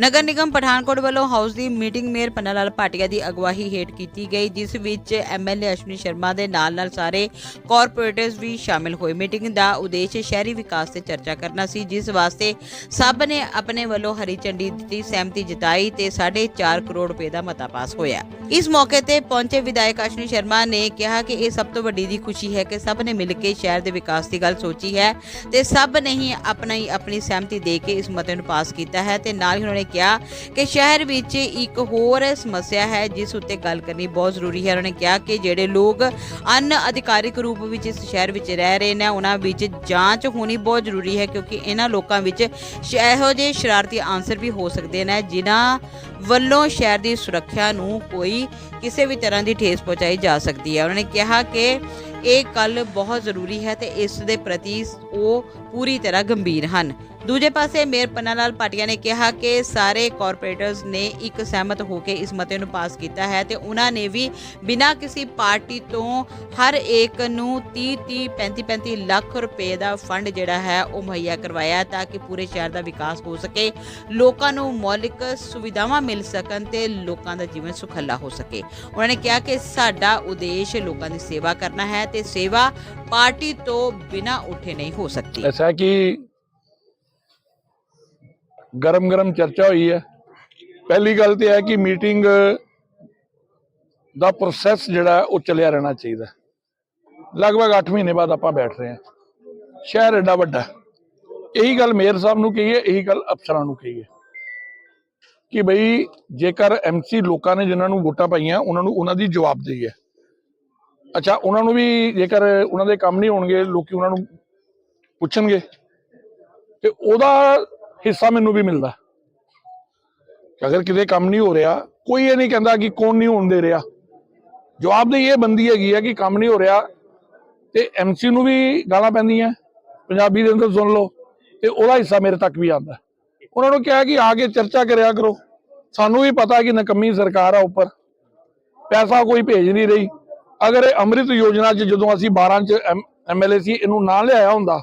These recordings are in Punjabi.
ਨਗਰ ਨਿਗਮ ਪਠਾਨਕੋਟ ਵੱਲੋਂ ਹਾਊਸ ਦੀ ਮੀਟਿੰਗ ਮੇਅਰ ਪੰਨਾ ਲਾਲ ਭਾਟੀਆ ਦੀ ਅਗਵਾਈ ਹੇਠ ਕੀਤੀ ਗਈ, ਜਿਸ ਵਿੱਚ ਐਮਐਲਏ ਅਸ਼ਵਨੀ ਸ਼ਰਮਾ ਦੇ ਨਾਲ-ਨਾਲ ਸਾਰੇ ਕਾਰਪੋਰੇਟਰਸ ਵੀ ਸ਼ਾਮਿਲ ਹੋਏ। ਮੀਟਿੰਗ ਦਾ ਉਦੇਸ਼ ਸ਼ਹਿਰੀ ਵਿਕਾਸ ਤੇ ਚਰਚਾ ਕਰਨਾ ਸੀ, ਜਿਸ ਵਾਸਤੇ ਸਭ ਨੇ ਆਪਣੇ ਵੱਲੋਂ ਹਰੀ ਝੰਡੀ ਦਿੱਤੀ, ਸਹਿਮਤੀ ਜਤਾਈ ਤੇ 4.5 ਕਰੋੜ ਰੁਪਏ ਦਾ ਮਤਾ ਪਾਸ ਹੋਇਆ। ਇਸ ਮੌਕੇ ਤੇ ਪਹੁੰਚੇ ਵਿਧਾਇਕ ਅਸ਼ਵਨੀ ਸ਼ਰਮਾ ਨੇ ਕਿਹਾ ਕਿ ਇਹ ਸਭ ਤੋਂ ਵੱਡੀ ਦੀ ਖੁਸ਼ੀ ਹੈ ਕਿ ਸਭ ਨੇ ਮਿਲ ਕੇ ਸ਼ਹਿਰ ਦੇ ਵਿਕਾਸ ਦੀ ਗੱਲ ਸੋਚੀ ਹੈ ਤੇ ਸਭ ਨੇ ਹੀ ਆਪਣਾ ਹੀ ਆਪਣੀ ਸਹਿਮਤੀ ਦੇ ਕੇ ਇਸ ਮਤੇ ਨੂੰ ਪਾਸ ਕੀਤਾ ਹੈ ਤੇ ਨਾਲ ਹੀ ਉਹਨਾਂ ਨੇ ਕਿਹਾ ਕਿ ਸ਼ਹਿਰ ਵਿੱਚ ਇੱਕ ਹੋਰ ਸਮੱਸਿਆ ਹੈ, ਜਿਸ ਉੱਤੇ ਗੱਲ ਕਰਨੀ ਬਹੁਤ ਜ਼ਰੂਰੀ ਹੈ। ਉਹਨਾਂ ਨੇ ਕਿਹਾ ਕਿ ਜਿਹੜੇ ਲੋਕ ਅਨ ਅਧਿਕਾਰਿਕ ਰੂਪ ਵਿੱਚ ਇਸ ਸ਼ਹਿਰ ਵਿੱਚ ਰਹਿ ਰਹੇ ਨੇ, ਉਹਨਾਂ ਵਿੱਚ ਜਾਂਚ ਹੋਣੀ ਬਹੁਤ ਜ਼ਰੂਰੀ ਹੈ, ਕਿਉਂਕਿ ਇਹਨਾਂ ਲੋਕਾਂ ਵਿੱਚ ਇਹੋ ਜਿਹੇ ਸ਼ਰਾਰਤੀ ਆਨਸਰ ਵੀ ਹੋ ਸਕਦੇ ਨੇ, ਜਿਨ੍ਹਾਂ ਵੱਲੋਂ ਸ਼ਹਿਰ ਦੀ ਸੁਰੱਖਿਆ ਨੂੰ ਕੋਈ ਕਿਸੇ ਵੀ ਤਰ੍ਹਾਂ ਦੀ ਠੇਸ ਪਹੁੰਚਾਈ ਜਾ ਸਕਦੀ ਹੈ। ਉਹਨਾਂ ਨੇ ਕਿਹਾ ਕਿ ਇਹ ਕੱਲ ਬਹੁਤ ਜ਼ਰੂਰੀ ਹੈ ਤੇ ਇਸ ਦੇ ਪ੍ਰਤੀ ਉਹ ਪੂਰੀ ਤਰ੍ਹਾਂ ਗੰਭੀਰ ਹਨ। ਦੂਜੇ ਪਾਸੇ ਮੇਅਰ ਪੰਨਾ ਲਾਲ ਪਾਟਿਆ ਨੇ ਕਿਹਾ ਕਿ ਸਾਰੇ ਕਾਰਪੋਰੇਟਰਸ ਨੇ ਇੱਕ ਸਹਿਮਤ ਹੋ ਕੇ ਇਸ ਮਤੇ ਨੂੰ ਪਾਸ ਕੀਤਾ ਹੈ ਤੇ ਉਹਨਾਂ ਨੇ ਵੀ ਬਿਨਾਂ ਕਿਸੇ ਪਾਰਟੀ ਤੋਂ ਹਰ ਇੱਕ ਨੂੰ 30 30 35 35 ਲੱਖ ਰੁਪਏ ਦਾ ਫੰਡ ਜਿਹੜਾ ਹੈ ਉਹ ਮੁਹੱਈਆ ਕਰਵਾਇਆ ਤਾਂ ਕਿ ਪੂਰੇ ਸ਼ਹਿਰ ਦਾ ਵਿਕਾਸ ਹੋ ਸਕੇ, ਲੋਕਾਂ ਨੂੰ ਮੌਲਿਕ ਸੁਵਿਧਾਵਾਂ ਮਿਲ ਸਕਣ ਤੇ ਲੋਕਾਂ ਦਾ ਜੀਵਨ ਸੁਖਲਾ ਹੋ ਸਕੇ। ਉਹਨਾਂ ਨੇ ਕਿਹਾ ਕਿ ਸਾਡਾ ਉਦੇਸ਼ ਲੋਕਾਂ ਦੀ ਸੇਵਾ ਕਰਨਾ ਹੈ ਤੇ ਸੇਵਾ ਪਾਰਟੀ ਤੋਂ ਬਿਨਾਂ ਉੱਠੇ ਨਹੀਂ ਹੋ ਸਕਦੀ। ਐਸਾ ਕਿ ਗਰਮ ਗਰਮ ਚਰਚਾ ਹੋਈ ਹੈ। ਪਹਿਲੀ ਗੱਲ ਤੇ ਹੈ ਕਿ ਮੀਟਿੰਗ ਦਾ ਪ੍ਰੋਸੈਸ ਜਿਹੜਾ ਉਹ ਚੱਲਿਆ ਰਹਿਣਾ ਚਾਹੀਦਾ ਲਗਭਗ 8 ਮਹੀਨੇ ਬਾਅਦ ਆਪਾਂ ਬੈਠ ਰਹੇ ਹਾਂ। ਸ਼ਹਿਰ ਐਡਾ ਵੱਡਾ ਇਹੀ ਗੱਲ ਮੇਅਰ ਸਾਹਿਬ ਨੂੰ ਕਹੀਏ, ਇਹੀ ਗੱਲ ਅਫਸਰਾਂ ਨੂੰ ਕਹੀਏ ਕਿ ਬਈ ਜੇਕਰ ਐਮਸੀ ਲੋਕਾਂ ਨੇ ਜਿਨ੍ਹਾਂ ਨੂੰ ਵੋਟਾਂ ਪਾਈਆਂ, ਉਹਨਾਂ ਨੂੰ ਉਹਨਾਂ ਦੀ ਜਵਾਬਦੇਹੀ ਹੈ। ਅੱਛਾ, ਉਹਨਾਂ ਨੂੰ ਵੀ ਜੇਕਰ ਉਹਨਾਂ ਦੇ ਕੰਮ ਨਹੀਂ ਹੋਣਗੇ, ਲੋਕੀ ਉਹਨਾਂ ਨੂੰ ਪੁੱਛਣਗੇ। ਤੇ ਉਹਦਾ ਹਿੱਸਾ ਮੈਨੂੰ ਵੀ ਮਿਲਦਾ। ਅਗਰ ਕਿਤੇ ਕੰਮ ਨਹੀਂ ਹੋ ਰਿਹਾ, ਕੋਈ ਇਹ ਨਹੀਂ ਕਹਿੰਦਾ ਕਿ ਕੌਣ ਨਹੀਂ ਹੋਣ ਦੇ ਰਿਹਾ। ਜਵਾਬਦੇਹੀ ਇਹ ਬੰਦੀ ਹੈਗੀ ਹੈ ਕਿ ਕੰਮ ਨਹੀਂ ਹੋ ਰਿਹਾ ਤੇ ਐਮਸੀ ਨੂੰ ਵੀ ਗਾਲਾਂ ਪੈਂਦੀਆਂ। ਪੰਜਾਬੀ ਦੇ ਅੰਦਰ ਸੁਣ ਲਓ, ਤੇ ਉਹਦਾ ਹਿੱਸਾ ਮੇਰੇ ਤੱਕ ਵੀ ਆਉਂਦਾ। ਉਹਨਾਂ ਨੂੰ ਕਿਹਾ ਕਿ ਆ ਕੇ ਚਰਚਾ ਕਰਿਆ ਕਰੋ। ਸਾਨੂੰ ਵੀ ਪਤਾ ਕਿ ਨਕਮੀ ਸਰਕਾਰ ਆ ਉੱਪਰ। ਪੈਸਾ ਕੋਈ ਭੇਜ ਨਹੀਂ ਰਹੀ। ਅਗਰ ਇਹ ਅੰਮ੍ਰਿਤ ਯੋਜਨਾ 'ਚ ਜਦੋਂ ਅਸੀਂ 12 ਚ ਐਮਐਲਏ ਸੀ, ਇਹਨੂੰ ਨਾ ਲਿਆਇਆ ਹੁੰਦਾ,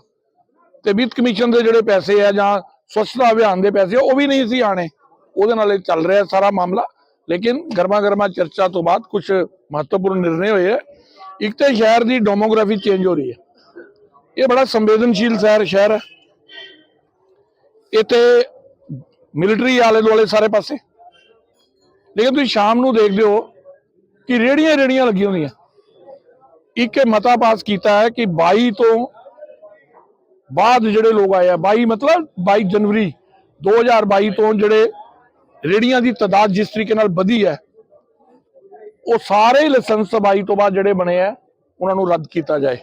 ਤੇ ਵਿੱਤ ਕਮਿਸ਼ਨ ਦੇ ਜਿਹੜੇ ਪੈਸੇ ਆ ਜਾਂ ਸਵੱਛਤਾ ਅਭਿਆਨ ਦੇ ਪੈਸੇ ਉਹ ਵੀ ਨਹੀਂ ਸੀ ਆਣੇ ਉਹਦੇ ਨਾਲ ਇਹ ਚੱਲ ਰਿਹਾ ਸਾਰਾ ਮਾਮਲਾ। ਲੇਕਿਨ ਗਰਮਾ ਗਰਮਾ ਚਰਚਾ ਤੋਂ ਬਾਅਦ ਕੁਝ ਮਹੱਤਵਪੂਰਨ ਨਿਰਣੇ ਹੋਏ ਆ ਇੱਕ ਤੇ ਸ਼ਹਿਰ ਦੀ ਡੋਮੋਗ੍ਰਾਫੀ ਚੇਂਜ ਹੋ ਰਹੀ ਹੈ। ਇਹ ਬੜਾ ਸੰਵੇਦਨਸ਼ੀਲ ਸ਼ਹਿਰ ਸ਼ਹਿਰ ਹੈ। ਇੱਥੇ ਮਿਲਟਰੀ ਆਲੇ ਦੁਆਲੇ ਸਾਰੇ ਪਾਸੇ। ਲੇਕਿਨ ਤੁਸੀਂ ਸ਼ਾਮ ਨੂੰ ਦੇਖਦੇ ਹੋ ਕਿ ਰੇੜੀਆਂ ਰੇੜੀਆਂ ਲੱਗੀਆਂ ਹੁੰਦੀਆਂ ਇੱਕ ਇਹ ਮਤਾ ਪਾਸ ਕੀਤਾ ਹੈ ਕਿ 22 ਤੋਂ ਬਾਅਦ ਜਿਹੜੇ ਲੋਕ ਆਏ ਆ 22 ਮਤਲਬ 22 ਜਨਵਰੀ 2022 ਤੋਂ ਜਿਹੜੇ ਰੇੜੀਆਂ ਦੀ ਤਾਦਾਦ ਜਿਸ ਤਰੀਕੇ ਨਾਲ ਵਧੀ ਹੈ, ਉਹ ਸਾਰੇ ਲਾਇਸੈਂਸ 22 ਤੋਂ ਬਾਅਦ ਜਿਹੜੇ ਬਣੇ ਆ, ਉਹਨਾਂ ਨੂੰ ਰੱਦ ਕੀਤਾ ਜਾਏ।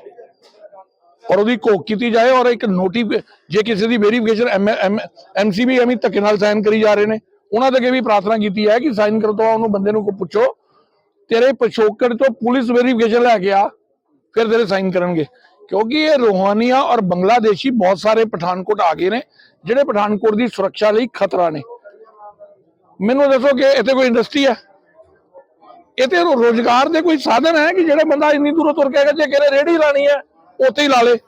ਔਰ ਉਹਦੀ ਘੋਖ ਕੀਤੀ ਜਾਏ ਔਰ ਇੱਕ ਨੋਟਿਫ ਜੇ ਕਿਸੇ ਦੀ ਵੈਰੀਫਿਕੇਸ਼ਨ ਐਮਸੀ ਐਵੇਂ ਧੱਕੇ ਨਾਲ ਸਾਈਨ ਕਰੀ ਜਾ ਰਹੇ ਨੇ, ਉਹਨਾਂ ਦੇ ਅੱਗੇ ਵੀ ਪ੍ਰਾਰਥਨਾ ਕੀਤੀ ਹੈ ਕਿ ਸਾਈਨ ਕਰੋ ਤਾਂ ਉਹਨੂੰ ਬੰਦੇ ਨੂੰ ਕੋ ਪੁੱਛੋ, ਤੇਰੇ ਪਿਛੋਕੜ ਤੋਂ ਪੁਲਿਸ ਵੈਰੀਫਿਕੇਸ਼ਨ ਲੈ ਕੇ ਆ, ਫਿਰ ਤੇਰੇ ਸਾਈਨ ਕਰਨਗੇ। ਕਿਉਂਕਿ ਇਹ ਰੋਹਾਨੀਆ ਔਰ ਬੰਗਲਾਦੇਸ਼ੀ ਬਹੁਤ ਸਾਰੇ ਪਠਾਨਕੋਟ ਆ ਗਏ ਨੇ, ਜਿਹੜੇ ਪਠਾਨਕੋਟ ਦੀ ਸੁਰੱਖਿਆ ਲਈ ਖਤਰਾ ਨੇ। ਮੈਨੂੰ ਦੱਸੋ ਕਿ ਇੱਥੇ ਕੋਈ ਇੰਡਸਟਰੀ ਹੈ? ਇੱਥੇ ਰੋਜ਼ਗਾਰ ਦੇ ਕੋਈ ਸਾਧਨ ਹੈ ਕਿ ਜਿਹੜੇ ਬੰਦਾ ਇੰਨੀ ਦੂਰੋਂ ਤੁਰ ਕੇ ਆਏਗਾ, ਜੇ ਕਿਹਨੇ ਰੇੜੀ ਲਾਣੀ ਹੈ, ਉੱਥੇ ਹੀ ਲਾ ਲੇ।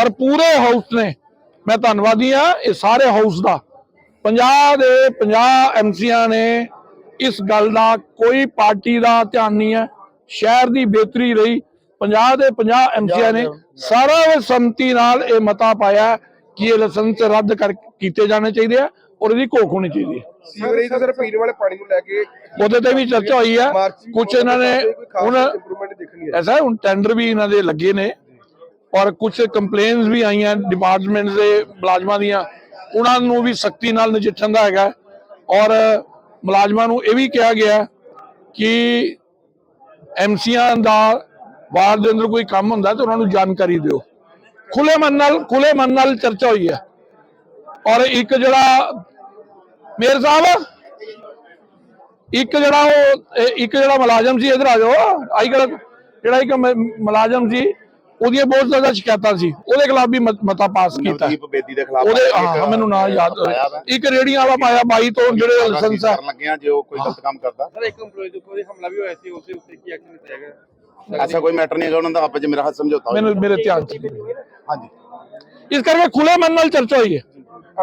ਔਰ ਪੂਰੇ ਹਾਊਸ ਨੇ, ਮੈਂ ਧੰਨਵਾਦੀ ਆ ਇਹ ਸਾਰੇ ਹਾਊਸ ਦਾ। 50 ਦੇ 50 ਐਮਸੀਆਂ ਨੇ, ਇਸ ਗੱਲ ਦਾ ਕੋਈ ਪਾਰਟੀ ਦਾ ਧਿਆਨ ਨਹੀਂ ਹੈ। ਸ਼ਹਿਰ ਦੀ ਬਿਹਤਰੀ ਲਈ 50 ਦੇ 50 ਐਮਸੀਆਂ ਨੇ। ਸਾਰਾ ਸੰਮਤੀ ਨਾਲ ਇਹ ਮਤਾ ਪਾਇਆ ਕਿ ਇਹ ਲਾਇਸੈਂਸ ਰੱਦ ਕਰ ਕੀਤੇ ਜਾਣੇ ਚਾਹੀਦੇ ਆ ਔਰ ਇਹਦੀ ਘੋਖ ਹੋਣੀ ਚਾਹੀਦੀ ਹੈ ਸੀਵਰੇਜ ਦਾ ਸਰ ਪੀਣ ਵਾਲੇ ਪਾਣੀ ਨੂੰ ਲੈ ਕੇ ਉਹਦੇ ਤੇ ਵੀ ਚਰਚਾ ਹੋਈ ਹੈ ਕੁਝ ਇਹਨਾਂ ਨੇ ਹੁਣ ਐਸਾ ਹੁਣ ਟੈਂਡਰ ਵੀ ਇਹਨਾਂ ਦੇ ਲੱਗੇ ਨੇ ਔਰ ਕੁਝ ਕੰਪਲੇਨਸ ਵੀ ਆਈਆਂ ਡਿਪਾਰਟਮੈਂਟ ਦੇ ਮੁਲਾਜ਼ਮਾਂ ਦੀਆਂ। ਉਹਨਾਂ ਨੂੰ ਵੀ ਸਖਤੀ ਨਾਲ ਨਜਿੱਠਣ ਦਾ ਹੈਗਾ। ਔਰ ਮੁਲਾਜ਼ਮਾਂ ਨੂੰ ਇਹ ਵੀ ਕਿਹਾ ਗਿਆ ਕਿ ਐਮਸੀਆਂ ਦਾ ਵਾਰਡ ਦੇ ਅੰਦਰ ਕੋਈ ਕੰਮ ਹੁੰਦਾ ਤਾਂ ਉਹਨਾਂ ਨੂੰ ਜਾਣਕਾਰੀ ਦਿਓ। ਖੁੱਲੇ ਮਨ ਨਾਲ ਖੁੱਲੇ ਮਨ ਨਾਲ ਚਰਚਾ ਹੋਈ ਹੈ। ਔਰ ਇੱਕ ਜਿਹੜਾ ਮੇਰ ਸਾਹਿਬ ਇੱਕ ਜਿਹੜਾ ਉਹ ਇੱਕ ਜਿਹੜਾ ਮੁਲਾਜ਼ਮ ਸੀ ਇਧਰ ਆ ਜਾਓ। ਆਈ ਕਿਹੜਾ ਜਿਹੜਾ ਇੱਕ ਮੁਲਾਜ਼ਮ ਸੀ ਉਹਦੀਆਂ ਬਹੁਤ ਜ਼ਿਆਦਾ ਸ਼ਿਕਾਇਤਾਂ ਸੀ। ਉਹਦੇ ਖਿਲਾਫ ਵੀ ਮਤ- ਪਾਸ ਕੀਤਾ। ਨਵਦੀਪ ਬੇਦੀ ਦੇ ਖਿਲਾਫ ਉਹਦੇ ਹਾਂ ਮੈਨੂੰ ਨਾਂ ਯਾਦ। ਇੱਕ ਰੇੜੀਆਂ ਵਾਲਾ ਪਾਇਆ 22 ਤੋਂ ਜਿਹੜੇ ਲਾਇਸੈਂਸ ਹੈ ਕਰਨ ਲੱਗੇ ਆ ਜੇ ਉਹ ਕੋਈ ਗਲਤ ਕੰਮ ਕਰਦਾ। ਸਰ ਇੱਕ EMPLOYE ਦੇ ਉੱਪਰ ਹਮਲਾ ਵੀ ਹੋਇਆ ਸੀ ਉਸੇ ਉੱਤੇ ਕੀ ਐਕਸ਼ਨ ਲਿਆ ਗਿਆ? ਐਸਾ ਕੋਈ ਮੈਟਰ ਨਹੀਂ ਹੈਗਾ ਉਹਨਾਂ ਦਾ ਆਪਸ ਚ ਮੇਰਾ ਹੱਥ ਸਮਝੌਤਾ ਹੋਇਆ। ਮੈਨੂੰ ਮੇਰੇ ਧਿਆਨ ਚ ਨਹੀਂ। ਹਾਂਜੀ ਇਸ ਕਰਕੇ ਖੁੱਲੇ ਮਨ ਨਾਲ ਚਰਚਾ ਹੋਈ ਹੈ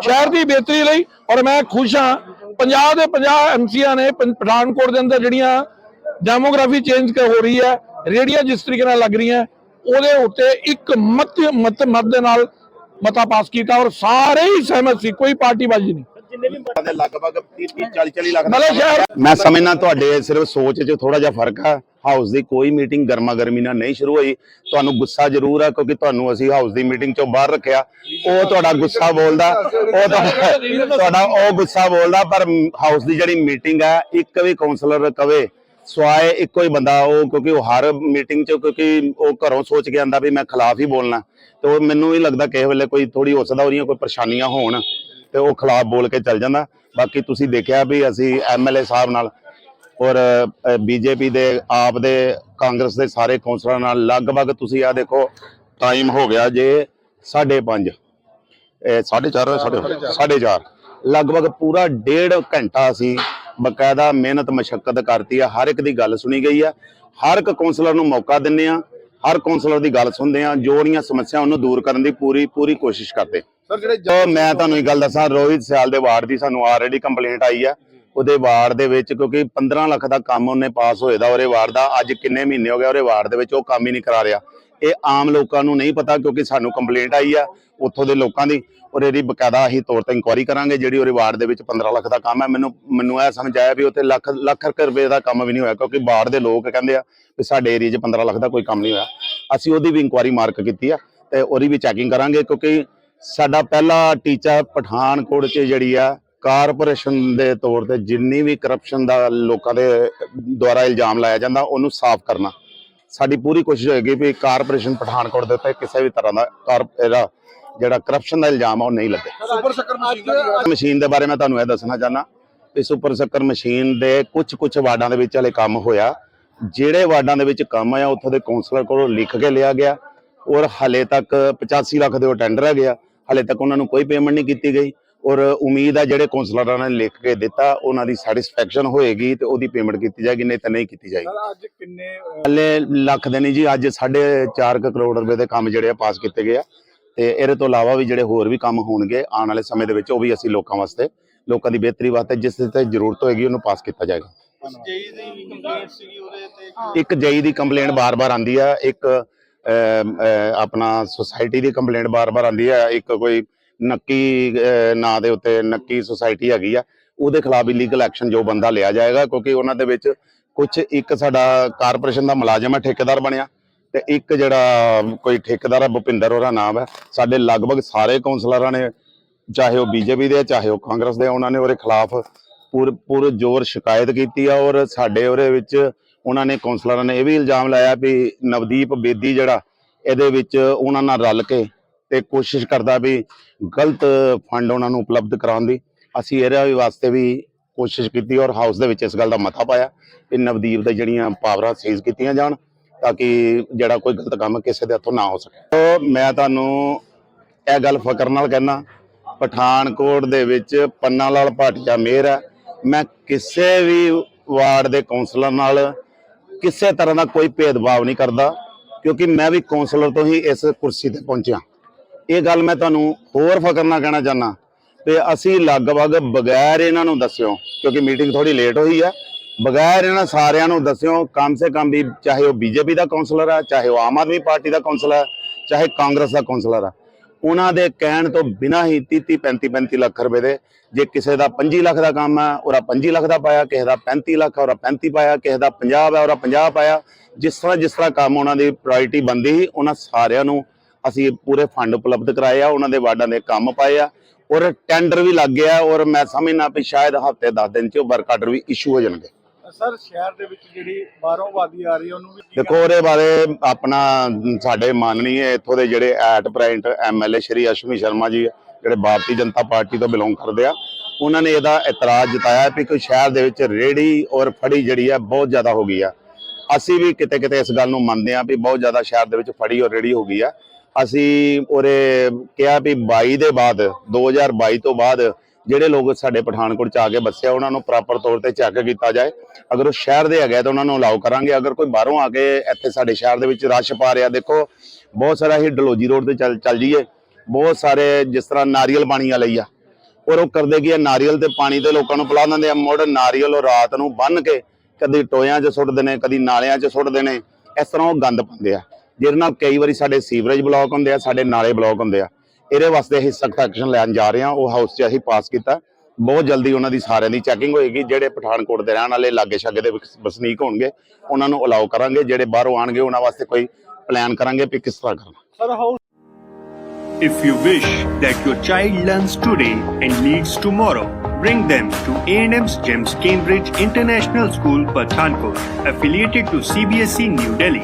ਸ਼ਹਿਰ ਦੀ ਬਿਹਤਰੀ ਲਈ ਔਰ ਮੈਂ ਖੁਸ਼ ਹਾਂ 50 ਦੇ 50 ਐਮਸੀਆਂ ਨੇ ਪੰ- ਪਠਾਨਕੋਟ ਦੇ ਅੰਦਰ ਜਿਹੜੀਆਂ ਡੈਮੋਗ੍ਰਾਫੀ ਚੇਂਜ ਹੋ ਰਹੀ ਹੈ ਰੇੜੀਆਂ ਜਿਸ ਤਰੀਕੇ ਨਾਲ ਲੱਗ ਰਹੀਆਂ ਉਹਦੇ ਉੱਤੇ ਇੱਕ ਮਤ ਮਤ ਮਤ ਦੇ ਨਾਲ ਮਤਾ ਪਾਸ ਕੀਤਾ ਔਰ ਸਾਰੇ ਹੀ ਸਹਿਮਤ ਸੀ ਕੋਈ ਪਾਰਟੀਬਾਜ਼ੀ ਨਹੀਂ ਦੇ ਲਗਭਗ 30 40 40 ਲੱਖ ਮਤਲਬ ਮੈਂ ਸਮਝਣਾ ਤੁਹਾਡੇ ਸਿਰਫ ਸੋਚ 'ਚ ਥੋੜਾ ਜਿਹਾ ਫ਼ਰਕ ਆ। ਹਾਊਸ ਦੀ ਕੋਈ ਮੀਟਿੰਗ ਗਰਮਾ ਗਰਮੀ ਨਾਲ ਨਹੀਂ ਸ਼ੁਰੂ ਹੋਈ। ਤੁਹਾਨੂੰ ਗੁੱਸਾ ਜ਼ਰੂਰ ਆ ਕਿਉਂਕਿ ਤੁਹਾਨੂੰ ਅਸੀਂ ਹਾਊਸ ਦੀ ਮੀਟਿੰਗ ਚੋਂ ਬਾਹਰ ਰੱਖਿਆ। ਉਹ ਤੁਹਾਡਾ ਗੁੱਸਾ ਬੋਲਦਾ ਉਹ ਤੁਹਾਡਾ ਤੁਹਾਡਾ ਉਹ ਗੁੱਸਾ ਬੋਲਦਾ ਪਰ ਹਾਊਸ ਦੀ ਜਿਹੜੀ ਮੀਟਿੰਗ ਆ ਇੱਕ ਵੀ ਕਾਉਂਸਲਰ ਕਵੇ ਸਵਾਏ ਇੱਕੋ ਹੀ ਬੰਦਾ ਉਹ ਕਿਉਂਕਿ ਉਹ ਹਰ ਮੀਟਿੰਗ 'ਚ ਕਿਉਂਕਿ ਉਹ ਘਰੋਂ ਸੋਚ ਕੇ ਆਂਦਾ ਵੀ ਮੈਂ ਖਿਲਾਫ ਹੀ ਬੋਲਣਾ। ਤੇ ਉਹ ਮੈਨੂੰ ਵੀ ਲੱਗਦਾ ਕਿਸੇ ਵੇਲੇ ਕੋਈ ਥੋੜੀ ਹੋ ਸਕਦਾ ਉਹਦੀਆਂ ਕੋਈ ਪਰੇਸ਼ਾਨੀਆਂ ਹੋਣ। ਤੇ ਉਹ ਖਿਲਾਫ ਬੋਲ ਕੇ ਚੱਲ ਜਾਂਦਾ। ਬਾਕੀ ਤੁਸੀਂ ਦੇਖਿਆ ਵੀ ਅਸੀਂ ਐਮਐਲਏ ਸਾਹਿਬ ਨਾਲ ਔਰ ਬੀਜੇਪੀ ਦੇ, ਆਪ ਦੇ, ਕਾਂਗਰਸ ਦੇ ਸਾਰੇ ਕੌਂਸਲਰਾਂ ਨਾਲ ਲਗਭਗ ਤੁਸੀਂ ਆ ਦੇਖੋ ਟਾਈਮ ਹੋ ਗਿਆ ਜੇ 5:30 ਇਹ 4:30 4:30 ਲਗਭਗ ਪੂਰਾ ਡੇਢ ਘੰਟਾ ਅਸੀਂ ਬਕਾਇਦਾ ਮਿਹਨਤ, ਮਸ਼ੱਕਤ ਕਰਤੀ ਆ। ਹਰ ਇੱਕ ਦੀ ਗੱਲ ਸੁਣੀ ਗਈ ਆ। ਹਰ ਇੱਕ ਕੌਂਸਲਰ ਨੂੰ ਮੌਕਾ ਦਿੰਨੇ ਆ। ਹਰ ਕੌਂਸਲਰ ਦੀ ਗੱਲ ਸੁਣਦੇ ਆ। ਜੋ ਉਹਦੀਆਂ ਸਮੱਸਿਆ ਉਹਨੂੰ ਦੂਰ ਕਰਨ ਦੀ ਪੂਰੀ ਪੂਰੀ ਕੋਸ਼ਿਸ਼ ਕਰਦੇ। ਸਰ ਜਿਹੜੇ ਮੈਂ ਤੁਹਾਨੂੰ ਇੱਕ ਗੱਲ ਦੱਸਾਂ ਰੋਹਿਤ ਸਿਆਲ ਦੇ ਵਾਰਡ ਦੀ ਸਾਨੂੰ ਆਲਰੇਡੀ ਕੰਪਲੇਂਟ ਆਈ ਆ। ਉਹਦੇ ਵਾਰਡ ਦੇ ਵਿੱਚ ਕਿਉਂਕਿ 15 ਲੱਖ ਦਾ ਕੰਮ ਉਹਨੇ ਪਾਸ ਹੋਏ ਦਾ ਉਹਦੇ ਵਾਰਡ ਦਾ ਅੱਜ ਕਿੰਨੇ ਮਹੀਨੇ ਹੋ ਗਏ ਉਹਦੇ ਵਾਰਡ ਦੇ ਵਿੱਚ ਉਹ ਕੰਮ ਹੀ ਨਹੀਂ ਕਰਾ ਰਿਹਾ। ਇਹ ਆਮ ਲੋਕਾਂ ਨੂੰ ਨਹੀਂ ਪਤਾ ਕਿਉਂਕਿ ਸਾਨੂੰ ਕੰਪਲੇਂਟ ਆਈ ਆ ਉੱਥੋਂ ਦੇ ਲੋਕਾਂ ਦੀ। ਔਰ ਇਹਦੀ ਬਕਾਇਦਾ ਅਸੀਂ ਤੌਰ ਤੇ ਇਨਕੁਆਰੀ ਕਰਾਂਗੇ ਜਿਹੜੀ ਉਹਦੇ ਵਾਰਡ ਦੇ ਵਿੱਚ 15 ਲੱਖ ਦਾ ਕੰਮ ਹੈ ਮੈਨੂੰ ਮੈਨੂੰ ਇਹ ਸਮਝ ਆਇਆ ਵੀ ਉੱਥੇ ਲੱਖ ਲੱਖ ਰੁਪਏ ਦਾ ਕੰਮ ਵੀ ਨਹੀਂ ਹੋਇਆ ਕਿਉਂਕਿ ਵਾਰਡ ਦੇ ਲੋਕ ਕਹਿੰਦੇ ਆ ਵੀ ਸਾਡੇ ਏਰੀਆ 'ਚ 15 ਲੱਖ ਦਾ ਕੋਈ ਕੰਮ ਨਹੀਂ ਹੋਇਆ। ਅਸੀਂ ਉਹਦੀ ਵੀ ਇਨਕੁਆਰੀ ਮਾਰਕ ਕੀਤੀ ਆ ਤੇ ਉਹਦੀ ਵੀ ਚੈਕਿੰਗ ਕਰਾਂਗੇ ਕਿਉਂਕਿ ਸਾਡਾ ਪਹਿਲਾ ਟੀਚਾ ਪਠਾਨਕੋਟ 'ਚ ਜਿਹੜੀ ਆ ਕਾਰਪੋਰੇਸ਼ਨ ਦੇ ਤੌਰ ਤੇ ਜਿੰਨੀ ਵੀ ਕਰਪਸ਼ਨ ਦਾ ਲੋਕਾਂ ਦੇ ਦੁਆਰਾ ਇਲਜ਼ਾਮ ਲਾਇਆ ਜਾਂਦਾ ਉਹਨੂੰ ਸਾਫ਼ ਕਰਨਾ। ਸਾਡੀ ਪੂਰੀ ਕੋਸ਼ਿਸ਼ ਹੋਏਗੀ ਵੀ ਕਾਰਪੋਰੇਸ਼ਨ ਪਠਾਨਕੋਟ ਦੇ ਉੱਤੇ ਕਿਸੇ ਵੀ ਤਰ੍ਹਾਂ ਦਾ ਕਾਰ ਇਹਦਾ ਜਿਹੜਾ ਕਰਪਸ਼ਨ ਦਾ ਇਲਜ਼ਾਮ ਆ ਉਹ ਨਹੀਂ ਲੱਗੇ। ਸੁਪਰ ਸ਼ੱਕਰ ਮਸ਼ੀਨ ਦਾ ਬਾਰੇ ਮੈਂ ਤੁਹਾਨੂੰ ਇਹ ਦੱਸਣਾ ਚਾਹਨਾ ਵੀ ਸੁਪਰ ਸੱਕਰ ਮਸ਼ੀਨ ਦੇ ਕੁਝ ਕੁਝ ਵਾਰਡਾਂ ਦੇ ਵਿੱਚ ਹਲੇ ਕੰਮ ਹੋਇਆ। ਜਿਹੜੇ ਵਾਰਡਾਂ ਦੇ ਵਿੱਚ ਕੰਮ ਆ ਉੱਥੋਂ ਦੇ ਕਾਉਂਸਲਰ ਕੋਲੋਂ ਲਿਖ ਕੇ ਲਿਆ ਗਿਆ ਔਰ ਹਲੇ ਤੱਕ 85 ਲੱਖ ਦੇ ਉਹ ਟੈਂਡਰ ਆ। ਹਲੇ ਤੱਕ ਉਹਨਾਂ ਨੂੰ ਕੋਈ ਪੇਮੈਂਟ ਨਹੀਂ ਕੀਤੀ ਗਈ। ਔਰ ਉਮੀਦ ਆ ਜਿਹੜੇ ਕਾਉਂਸਲਰਾਂ ਨੇ ਲਿਖ ਕੇ ਦਿੱਤਾ ਉਹਨਾਂ ਦੀ ਸੈਟੀਸਫੈਕਸ਼ਨ ਹੋਏਗੀ ਤੇ ਉਹਦੀ ਪੇਮੈਂਟ ਕੀਤੀ ਜਾਏਗੀ ਨਹੀਂ ਤਾਂ ਨਹੀਂ ਕੀਤੀ ਜਾਏਗੀ। ਸਰ ਅੱਜ ਕਿੰਨੇ ਹਲੇ ਲੱਖ ਦੇ ਨਹੀਂ ਜੀ ਅੱਜ 4.5 ਕਰੋੜ ਰੁਪਏ ਦੇ ਕੰਮ ਜਿਹੜੇ ਆ ਪਾਸ ਕੀਤੇ ਗਏ ਆ। ਤੇ ਇਹਦੇ ਤੋਂ ਇਲਾਵਾ ਵੀ ਜਿਹੜੇ ਹੋਰ ਵੀ ਕੰਮ ਹੋਣਗੇ ਆਉਣ ਵਾਲੇ ਸਮੇਂ ਦੇ ਵਿੱਚ ਉਹ ਵੀ ਅਸੀਂ ਲੋਕਾਂ ਵਾਸਤੇ ਲੋਕਾਂ ਦੀ ਬਿਹਤਰੀ ਵਾਸਤੇ ਜਿਸ ਤੇ ਜ਼ਰੂਰਤ ਹੋਏਗੀ ਉਹਨੂੰ ਪਾਸ ਕੀਤਾ ਜਾਏਗਾ। ਜੇਈ ਦੀ ਕੰਪਲੇਂਟ ਸੀਗੀ ਉਹਦੇ ਤੇ। ਇੱਕ ਜਈ ਦੀ ਕੰਪਲੇਂਟ ਬਾਰ-ਬਾਰ ਆਂਦੀ ਆ ਇੱਕ ਆਪਣਾ ਸੁਸਾਇਟੀ ਦੀ ਕੰਪਲੇਂਟ ਬਾਰ-ਬਾਰ ਆਂਦੀ ਹੈ ਇੱਕ ਕੋਈ ਨੱਕੀ ਨਾਂ ਦੇ ਉੱਤੇ ਨੱਕੀ ਸੁਸਾਇਟੀ ਹੈਗੀ ਆ, ਉਹਦੇ ਖਿਲਾਫ ਇਲੀਗਲ ਐਕਸ਼ਨ ਜੋ ਬੰਦਾ ਲਿਆ ਜਾਏਗਾ, ਕਿਉਂਕਿ ਉਹਨਾਂ ਦੇ ਵਿੱਚ ਕੁਝ ਇੱਕ ਸਾਡਾ ਕਾਰਪੋਰੇਸ਼ਨ ਦਾ ਮੁਲਾਜ਼ਮ ਹੈ, ਠੇਕੇਦਾਰ ਬਣਿਆ ਤੇ ਇੱਕ ਜਿਹੜਾ ਕੋਈ ਠੇਕੇਦਾਰ ਹੈ ਭੁਪਿੰਦਰ ਉਹਦਾ ਨਾਮ ਹੈ। ਸਾਡੇ ਲਗਭਗ ਸਾਰੇ ਕਾਉਂਸਲਰਾਂ ਨੇ, ਚਾਹੇ ਉਹ ਬੀਜੇਪੀ ਦੇ ਚਾਹੇ ਉਹ ਕਾਂਗਰਸ ਦੇ ਉਹਨਾਂ ਨੇ ਉਹਦੇ ਖਿਲਾਫ ਪੂਰ ਪੂਰ ਜ਼ੋਰ ਸ਼ਿਕਾਇਤ ਕੀਤੀ ਆ ਔਰ ਸਾਡੇ ਉਹਦੇ ਵਿੱਚ ਉਹਨਾਂ ਨੇ ਕਾਉਂਸਲਰਾਂ ਨੇ ਇਹ ਵੀ ਇਲਜ਼ਾਮ ਲਾਇਆ ਵੀ ਨਵਦੀਪ ਬੇਦੀ ਜਿਹੜਾ ਇਹਦੇ ਵਿੱਚ ਉਹਨਾਂ ਨਾਲ ਰਲ ਕੇ ਤੇ ਕੋਸ਼ਿਸ਼ ਕਰਦਾ ਵੀ ਗਲਤ ਫੰਡ ਉਹਨਾਂ ਨੂੰ ਉਪਲਬਧ ਕਰਾਉਣ ਦੀ। ਅਸੀਂ ਇਹਦੇ ਵਾਸਤੇ ਵੀ ਕੋਸ਼ਿਸ਼ ਕੀਤੀ ਔਰ ਹਾਊਸ ਦੇ ਵਿੱਚ ਇਸ ਗੱਲ ਦਾ ਮਤਾ ਪਾਇਆ ਕਿ ਨਵਦੀਪ ਦੇ ਜਿਹੜੀਆਂ ਪਾਵਰਾਂ ਸੀਜ਼ ਕੀਤੀਆਂ ਜਾਣ ਤਾਂ ਕਿ ਜਿਹੜਾ ਕੋਈ ਗਲਤ ਕੰਮ ਕਿਸੇ ਦੇ ਹੱਥੋਂ ਨਾ ਹੋ ਸਕੇ। ਤੋ ਮੈਂ ਤੁਹਾਨੂੰ ਇਹ ਗੱਲ ਫਕਰ ਨਾਲ ਕਹਿਣਾ ਪਠਾਨਕੋਟ ਦੇ ਵਿੱਚ ਪੰਨਾ ਲਾਲ ਭਾਟੀਆ ਮੇਅਰ ਹੈ। ਮੈਂ ਕਿਸੇ ਵੀ ਵਾਰਡ ਦੇ ਕਾਉਂਸਲਰ ਨਾਲ ਕਿਸੇ ਤਰ੍ਹਾਂ ਦਾ ਕੋਈ ਭੇਦਭਾਵ ਨਹੀਂ ਕਰਦਾ, ਕਿਉਂਕਿ ਮੈਂ ਵੀ ਕਾਉਂਸਲਰ ਤੋਂ ਹੀ ਇਸ ਕੁਰਸੀ ਤੇ ਪਹੁੰਚਿਆ। ਇਹ ਗੱਲ ਮੈਂ ਤੁਹਾਨੂੰ ਹੋਰ ਫਕਰ ਨਾਲ ਕਹਿਣਾ ਚਾਹਨਾ ਤੇ ਅਸੀਂ ਲਗਭਗ ਬਗੈਰ ਇਹਨਾਂ ਨੂੰ ਦੱਸਿਓ, ਕਿਉਂਕਿ ਮੀਟਿੰਗ ਥੋੜੀ ਲੇਟ ਹੋਈ ਹੈ ਬਗੈਰ ਇਹਨਾਂ ਸਾਰਿਆਂ ਨੂੰ ਦੱਸਿਓ, ਕਮ ਸੇ ਕਮ ਵੀ ਚਾਹੇ ਉਹ ਬੀਜੇਪੀ ਦਾ ਕਾਉਂਸਲਰ ਆ, ਚਾਹੇ ਉਹ ਆਮ ਆਦਮੀ ਪਾਰਟੀ ਦਾ ਕਾਉਂਸਲਰ ਹੈ ਚਾਹੇ ਕਾਂਗਰਸ ਦਾ ਕਾਉਂਸਲਰ ਆ। ਉਹਨਾਂ ਦੇ ਕਹਿਣ ਤੋਂ ਬਿਨਾਂ ਹੀ 30 35 35 ਲੱਖ ਰੁਪਏ ਦੇ। ਜੇ ਕਿਸੇ ਦਾ 25 ਲੱਖ ਦਾ ਕੰਮ ਹੈ, ਉਹਦਾ 25 ਲੱਖ ਦਾ ਪਾਇਆ, ਕਿਸੇ ਦਾ 35 ਲੱਖ ਹੈ, ਉਹਦਾ 35 ਪਾਇਆ, ਕਿਸੇ ਦਾ 50 ਹੈ, ਉਹਦਾ 50 ਪਾਇਆ। ਜਿਸ ਤਰ੍ਹਾਂ ਜਿਸ ਤਰ੍ਹਾਂ ਕੰਮ ਉਹਨਾਂ ਦੀ ਪ੍ਰਾਇੋਰਟੀ ਬੰਦੀ ਸੀ, ਉਹਨਾਂ ਸਾਰਿਆਂ ਨੂੰ ਅਸੀਂ ਪੂਰੇ ਫੰਡ ਉਪਲਬਧ ਕਰਾਏ ਆ, ਉਹਨਾਂ ਦੇ ਵਾਰਡਾਂ ਦੇ ਕੰਮ ਪਾਏ ਆ। ਔਰ ਟੈਂਡਰ ਵੀ ਲੱਗ ਗਿਆ, ਔਰ ਮੈਂ ਸਮਝਣਾ ਵੀ ਸ਼ਾਇਦ ਹਫ਼ਤੇ 10 ਦਿਨ ਚ ਵਰਕ ਆਰਡਰ ਵੀ ਇਸ਼ੂ ਹੋ ਜਾਣਗੇ। ਸਰ, ਸ਼ਹਿਰ ਦੇ ਵਿੱਚ ਜਿਹੜੀ ਬਾਹਰੋਂ ਵਾਦੀ ਆ ਰਹੀ ਹੈ, ਉਹਨੂੰ ਵੀ ਦੇਖੋ, ਉਹਦੇ ਬਾਰੇ ਆਪਣਾ ਸਾਡੇ ਮਾਨਨੀਏ ਇੱਥੋਂ ਦੇ ਜਿਹੜੇ at present MLA Shri Ashwani Sharma ji, ਜਿਹੜੇ ਭਾਰਤੀ ਜਨਤਾ ਪਾਰਟੀ ਤੋਂ ਬਿਲੋਂਗ ਕਰਦੇ ਆ, ਉਹਨਾਂ ਨੇ ਇਹਦਾ ਇਤਰਾਜ਼ ਜਤਾਇਆ ਵੀ ਕੋਈ ਸ਼ਹਿਰ ਦੇ ਵਿੱਚ ਰੇੜੀ ਔਰ ਫੜੀ ਜਿਹੜੀ ਆ, ਬਹੁਤ ਜ਼ਿਆਦਾ ਹੋ ਗਈ ਆ। ਅਸੀਂ ਵੀ ਕਿਤੇ ਕਿਤੇ ਇਸ ਗੱਲ ਨੂੰ ਮੰਨਦੇ ਆ ਵੀ ਬਹੁਤ ਜ਼ਿਆਦਾ ਸ਼ਹਿਰ ਦੇ ਵਿੱਚ ਫੜੀ ਔਰ ਰੇੜੀ ਹੋ ਗਈ ਆ। ਅਸੀਂ ਉਹਰੇ ਕਿਹਾ ਵੀ 22 ਦੇ ਬਾਅਦ 2022 ਤੋਂ ਬਾਅਦ ਜਿਹੜੇ ਲੋਕ ਸਾਡੇ ਪਠਾਨਕੋਟ ਚ ਆ ਕੇ ਬੱਸਿਆ, ਉਹਨਾਂ ਨੂੰ ਪ੍ਰੋਪਰ ਤੌਰ ਤੇ ਚੈੱਕ ਕੀਤਾ ਜਾਏ। ਅਗਰ ਉਹ ਸ਼ਹਿਰ ਦੇ ਹੈਗੇ ਤਾਂ ਉਹਨਾਂ ਨੂੰ ਅਲਾਉ ਕਰਾਂਗੇ। ਅਗਰ ਕੋਈ ਬਾਹਰੋਂ ਆ ਕੇ ਇੱਥੇ ਸਾਡੇ ਸ਼ਹਿਰ ਦੇ ਵਿੱਚ ਰਸ਼ ਪਾ ਰਿਹਾ, ਦੇਖੋ, ਬਹੁਤ ਸਾਰਾ ਹੀ ਡਲੋਜੀ ਰੋਡ ਤੇ ਚੱਲ ਚੱਲ ਜੀਏ ਬਹੁਤ ਸਾਰੇ ਜਿਸ ਤਰ੍ਹਾਂ ਨਾਰੀਅਲ ਪਾਣੀ ਵਾਲੇ ਹੀ ਆ। ਔਰ ਉਹ ਕਰਦੇ ਕੀ ਆ, ਨਾਰੀਅਲ ਤੇ ਪਾਣੀ ਤੇ ਲੋਕਾਂ ਨੂੰ ਪਿਲਾ ਦਿੰਦੇ ਆ। ਮੁੜ ਨਾਰੀਅਲ ਉਹ ਰਾਤ ਨੂੰ ਬੰਨ ਕੇ ਕਦੀ ਟੋਇਆਂ 'ਚ ਸੁੱਟਦੇ ਨੇ ਕਦੀ ਨਾਲਿਆਂ 'ਚ ਸੁੱਟਦੇ ਨੇ ਇਸ ਤਰ੍ਹਾਂ ਉਹ ਗੰਦ ਪਾਉਂਦੇ ਆ। ਜਿਹਦੇ ਨਾਲ ਕਈ ਵਾਰੀ ਸਾਡੇ ਸੀਵਰੇਜ ਬਲੌਕ ਹੁੰਦੇ ਆ, ਸਾਡੇ ਨਾਲੇ ਬਲੌਕ ਹੁੰਦੇ ਆ। ਇਹਦੇ ਵਾਸਤੇ ਅਸੀਂ ਸਖਤ ਐਕਸ਼ਨ ਲੈਣ ਜਾ ਰਹੇ ਹਾਂ ਉਹ ਹਾਊਸ 'ਚ ਅਸੀਂ ਪਾਸ ਕੀਤਾ ਬਹੁਤ ਜਲਦੀ ਉਹਨਾਂ ਦੀ ਸਾਰਿਆਂ ਦੀ ਚੈਕਿੰਗ ਹੋਏਗੀ ਜਿਹੜੇ ਪਠਾਨਕੋਟ ਦੇ ਰਹਿਣ ਵਾਲੇ ਲਾਗੇ ਛਾਗੇ ਦੇ ਵਸ- ਵਸਨੀਕ ਹੋਣਗੇ ਉਹਨਾਂ ਨੂੰ ਅਲਾਉ ਕਰਾਂਗੇ ਜਿਹੜੇ ਬਾਹਰੋਂ ਆਣਗੇ ਉਹਨਾਂ ਵਾਸਤੇ ਕੋਈ ਪਲਾਨ ਕਰਾਂਗੇ ਵੀ ਕਿਸ ਤਰ੍ਹਾਂ ਕਰਨਾ If you wish that your child learns today and leads tomorrow, bring them to A&M's GEMS Cambridge International School, Pathankot, affiliated to CBSE E, New Delhi.